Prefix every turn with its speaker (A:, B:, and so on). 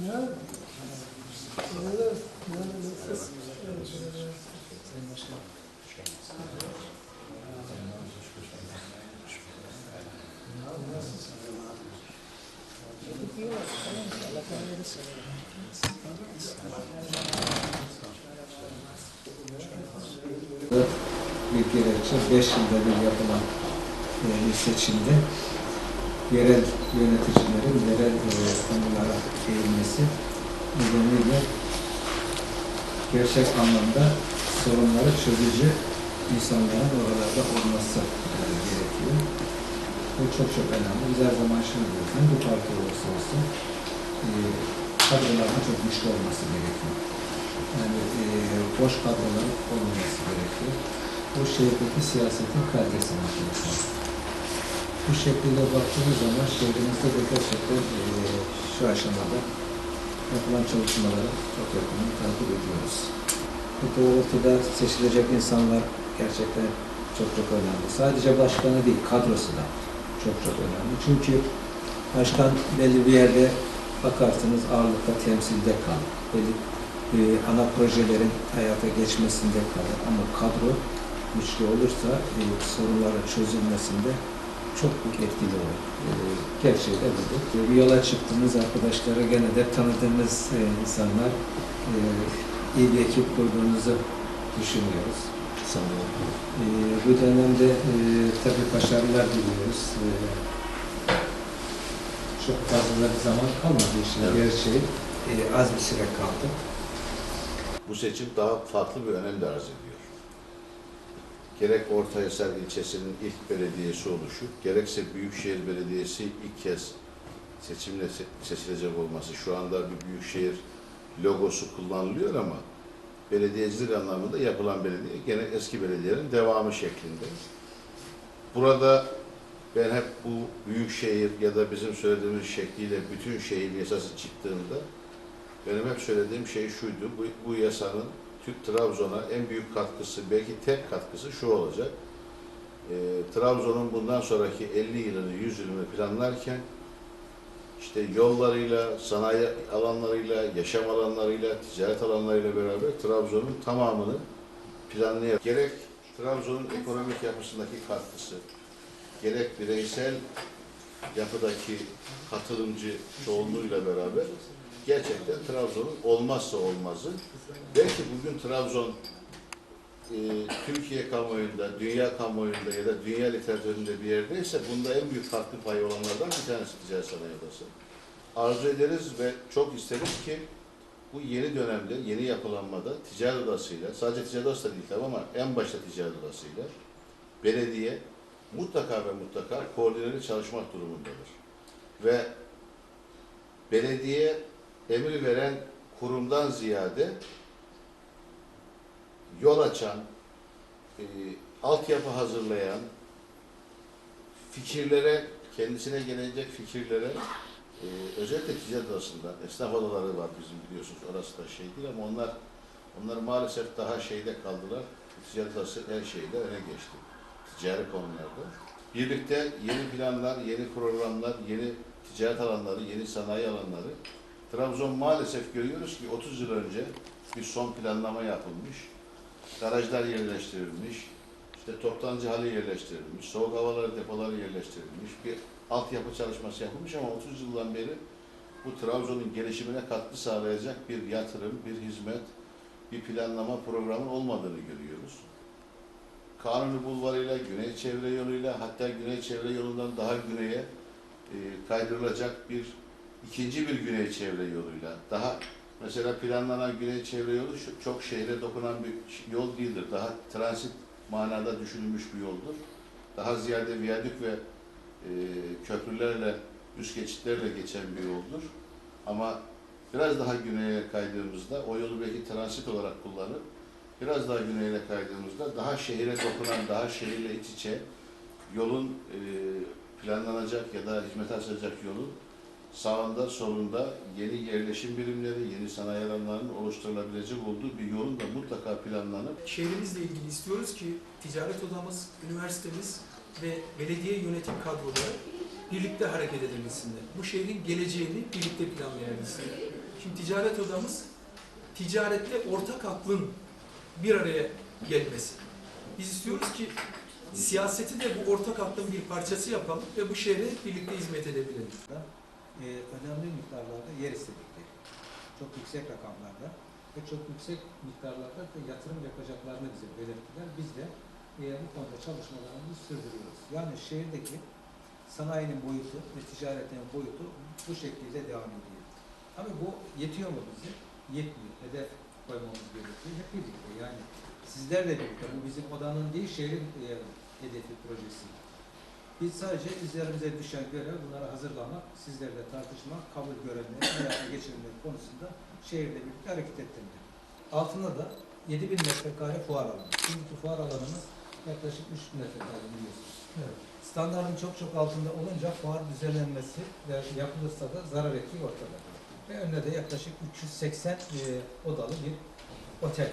A: Ne? Evet, evet, evet.
B: bir gerekçe 5 yılda bir yapılan e, bir seçimde yerel yöneticilerin yerel e, konulara eğilmesi nedeniyle gerçek anlamda sorunları çözücü insanların oralarda olması e, gerekiyor. Bu çok çok önemli. Biz her zaman şunu diyoruz. Bu parti olursa olsun e, kadroların çok güçlü olması gerekiyor. Yani boş kadroların olmaması gerekiyor. Bu şehirdeki siyasetin kalitesini artırmak. Bu şekilde baktığımız zaman şehrimizde de gerçekten e, şu aşamada yapılan çalışmaları çok yakından takip ediyoruz. Bu doğrultuda seçilecek insanlar gerçekten çok çok önemli. Sadece başkanı değil, kadrosu da çok çok önemli. Çünkü başkan belli bir yerde bakarsınız ağırlıkta temsilde kalır. Belli e, ana projelerin hayata geçmesinde kalır. Ama kadro güçlü olursa e, sorunların çözülmesinde çok büyük etkili olur. E, gerçeği de budur. E, bir yola çıktığınız arkadaşlara gene de tanıdığımız e, insanlar e, iyi bir ekip kurduğunuzu düşünüyoruz.
C: Sağ olun.
B: E, bu dönemde e, tabii başarılar diliyoruz. E, çok fazla bir zaman kalmadı işin
C: Evet.
B: gerçeği. E, az bir süre kaldı.
C: Bu seçim daha farklı bir önem de arz ediyor. Gerek Ortahisar ilçesinin ilk belediyesi oluşu, gerekse Büyükşehir Belediyesi ilk kez seçimle se- seçilecek olması. Şu anda bir büyükşehir logosu kullanılıyor ama belediyecilik anlamında yapılan belediye gene eski belediyelerin devamı şeklinde. Burada ben hep bu büyükşehir ya da bizim söylediğimiz şekliyle bütün şehir yasası çıktığında benim hep söylediğim şey şuydu, bu, bu yasanın Türk Trabzon'a en büyük katkısı, belki tek katkısı şu olacak. Ee, Trabzon'un bundan sonraki 50 yılını, 100 yılını planlarken işte yollarıyla, sanayi alanlarıyla, yaşam alanlarıyla, ticaret alanlarıyla beraber Trabzon'un tamamını planlayarak gerek Trabzon'un ekonomik yapısındaki katkısı, gerek bireysel yapıdaki katılımcı çoğunluğuyla beraber gerçekten Trabzon'un olmazsa olmazı. Belki bugün Trabzon e, Türkiye kamuoyunda, dünya kamuoyunda ya da dünya literatüründe bir yerdeyse bunda en büyük katkı payı olanlardan bir tanesi Ticaret Sanayi Odası. Arzu ederiz ve çok isteriz ki bu yeni dönemde, yeni yapılanmada ticaret odasıyla, sadece ticaret odası da değil tabii ama en başta ticaret odasıyla belediye mutlaka ve mutlaka koordineli çalışmak durumundadır. Ve belediye emir veren kurumdan ziyade yol açan, e, altyapı hazırlayan, fikirlere, kendisine gelecek fikirlere e, özellikle ticaret odasında, esnaf odaları var bizim biliyorsunuz orası da şey değil ama onlar onlar maalesef daha şeyde kaldılar. Ticaret odası her şeyde öne geçti. Ticari konularda. Birlikte yeni planlar, yeni programlar, yeni ticaret alanları, yeni sanayi alanları. Trabzon maalesef görüyoruz ki 30 yıl önce bir son planlama yapılmış. Garajlar yerleştirilmiş, işte toptancı halı yerleştirilmiş, soğuk havaları depoları yerleştirilmiş, bir altyapı çalışması yapılmış ama 30 yıldan beri bu Trabzon'un gelişimine katkı sağlayacak bir yatırım, bir hizmet, bir planlama programın olmadığını görüyoruz. Kanuni Bulvarı'yla, Güney Çevre Yolu'yla, hatta Güney Çevre Yolu'ndan daha güneye e, kaydırılacak bir ikinci bir Güney Çevre Yolu'yla, daha mesela planlanan Güney Çevre Yolu çok şehre dokunan bir yol değildir. Daha transit manada düşünülmüş bir yoldur. Daha ziyade viyadük ve e, köprülerle, üst geçitlerle geçen bir yoldur. Ama biraz daha güneye kaydığımızda o yolu belki transit olarak kullanıp biraz daha güneyine kaydığımızda daha şehire dokunan, daha şehirle iç içe yolun e, planlanacak ya da hizmet açılacak yolun sağında solunda yeni yerleşim birimleri, yeni sanayi alanlarının oluşturulabilecek olduğu bir yolun da mutlaka planlanıp
D: Şehrimizle ilgili istiyoruz ki ticaret odamız, üniversitemiz ve belediye yönetim kadroları birlikte hareket edebilsinler. Bu şehrin geleceğini birlikte planlayabilsinler. Şimdi ticaret odamız ticarette ortak aklın bir araya gelmesi. Biz istiyoruz ki siyaseti de bu ortak aklın bir parçası yapalım ve bu şehre birlikte hizmet edebilelim.
B: E, önemli miktarlarda yer istedikleri, çok yüksek rakamlarda ve çok yüksek miktarlarda da yatırım yapacaklarını bize belirttiler. Biz de e, bu konuda çalışmalarımızı sürdürüyoruz. Yani şehirdeki sanayinin boyutu ve ticaretin boyutu bu şekilde devam ediyor. Ama bu yetiyor mu bize? Yetmiyor. Hedef koymamız gerekiyor. Hep birlikte yani sizlerle birlikte bu bizim odanın değil şehrin e, hedefi projesi. Biz sadece üzerimize düşen görev bunları hazırlamak, sizlerle tartışmak, kabul görenleri hayata geçirmek konusunda şehirle birlikte hareket ettirmek. Altında da 7000 metrekare fuar alanı. Şimdiki fuar alanımız yaklaşık 3000 metrekare biliyorsunuz.
A: Evet.
B: Standartın çok çok altında olunca fuar düzenlenmesi ve yapılırsa da zarar ettiği ortada. Ve önüne de yaklaşık 380 e, odalı bir otel